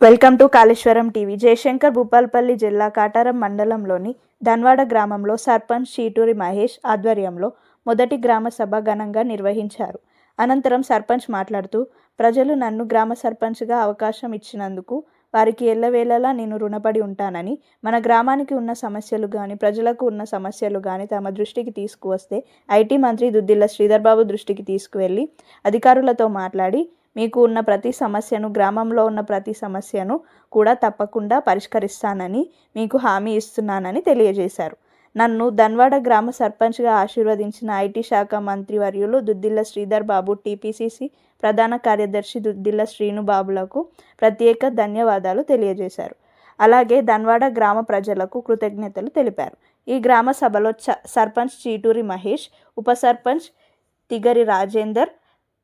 Welcome to Kaleshwaram TV. Jayashankar Bhupalpally జిల్లా కాటారం మండలంలోని ధన్వాడ గ్రామంలో సర్పంచ్ చీటూరి మహేష్ ఆధ్వర్యంలో మొదటి గ్రామ సభ ఘనంగా నిర్వహించారు. అనంతరం సర్పంచ్ మాట్లాడుతూ ప్రజలు నన్ను గ్రామ సర్పంచ్గా అవకాశం ఇచ్చినందుకు వారికి ఎల్లవేళలా నేను రుణపడి ఉంటానని మన గ్రామానికి ఉన్న సమస్యలు కానీ ప్రజలకు ఉన్న సమస్యలు కానీ తమ దృష్టికి తీసుకువస్తే ఐటీ మంత్రి దుద్దిల్ల శ్రీధర్బాబు దృష్టికి తీసుకువెళ్ళి అధికారులతో మాట్లాడి మీకు ఉన్న ప్రతి సమస్యను గ్రామంలో ఉన్న ప్రతి సమస్యను కూడా తప్పకుండా పరిష్కరిస్తానని మీకు హామీ ఇస్తున్నానని తెలియజేశారు. నన్ను ధన్వాడ గ్రామ సర్పంచ్గా ఆశీర్వదించిన ఐటీ శాఖ మంత్రి వర్యులు దుద్దిల్ల శ్రీధర్ బాబు టీపీసీసీ ప్రధాన కార్యదర్శి దుద్దిల్ల శ్రీనుబాబులకు ప్రత్యేక ధన్యవాదాలు తెలియజేశారు. అలాగే ధన్వాడ గ్రామ ప్రజలకు కృతజ్ఞతలు తెలిపారు. ఈ గ్రామ సభలో చ సర్పంచ్ చీటూరి మహేష్ ఉప సర్పంచ్ తిగరి రాజేందర్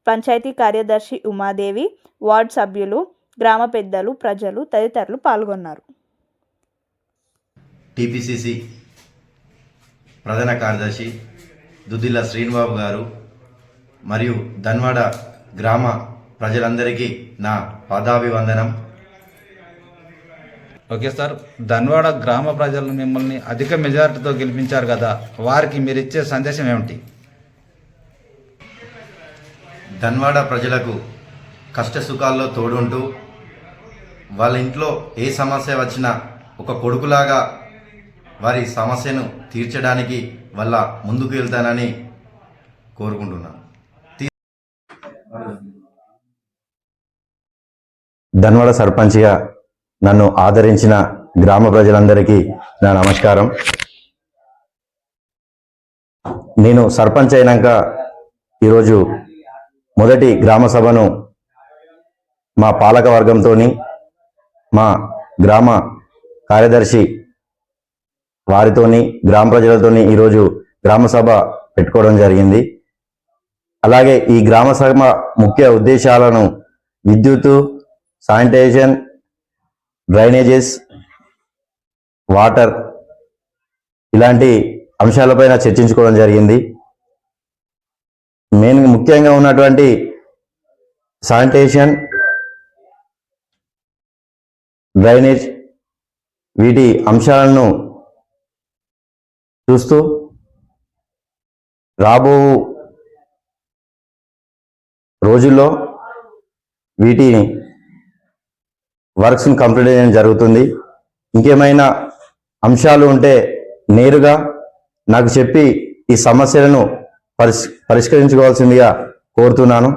పంచాయతీ కార్యదర్శి ఉమాదేవి వార్డ్ సభ్యులు గ్రామ పెద్దలు ప్రజలు తదితరులు పాల్గొన్నారు. టీపీసీసీ ప్రధాన కార్యదర్శి దుద్దిల్ల శ్రీనిబాబు గారు మరియు ధన్వాడ గ్రామ ప్రజలందరికీ నా పాదాభివందనం. ఓకే సార్ ధన్వాడ గ్రామ ప్రజలు మిమ్మల్ని అధిక మెజారిటీతో గెలిపించారు కదా వారికి మీరు ఇచ్చే సందేశం ఏమిటి? ధన్వాడ ప్రజలకు కష్ట సుఖాల్లో తోడుంటూ వాళ్ళ ఇంట్లో ఏ సమస్య వచ్చినా ఒక కొడుకులాగా వారి సమస్యను తీర్చడానికి వల్ల ముందుకు వెళ్తానని కోరుకుంటున్నాను. ధన్వడ సర్పంచ్గా నన్ను ఆదరించిన గ్రామ ప్రజలందరికీ నా నమస్కారం. నేను సర్పంచ్ అయినాక ఈరోజు మొదటి గ్రామ సభను మా పాలక వర్గంతో మా గ్రామ కార్యదర్శి వారితోని గ్రామ ప్రజలతోని ఈరోజు గ్రామ సభ పెట్టుకోవడం జరిగింది. అలాగే ఈ గ్రామ సభ ముఖ్య ఉద్దేశాలను విద్యుత్ శానిటైజేషన్ డ్రైనేజెస్ వాటర్ ఇలాంటి అంశాలపైన చర్చించుకోవడం జరిగింది. మెయిన్ ముఖ్యంగా ఉన్నటువంటి శానిటేషన్ డ్రైనేజ్ వీటి అంశాలను చూస్తూ రాబో రోజుల్లో వీటిని వర్క్స్ని కంప్లీట్ చేయడం జరుగుతుంది. ఇంకేమైనా అంశాలు ఉంటే నేరుగా నాకు చెప్పి ఈ సమస్యలను పరిష్ పరిష్కరించుకోవాల్సిందిగా కోరుతున్నాను.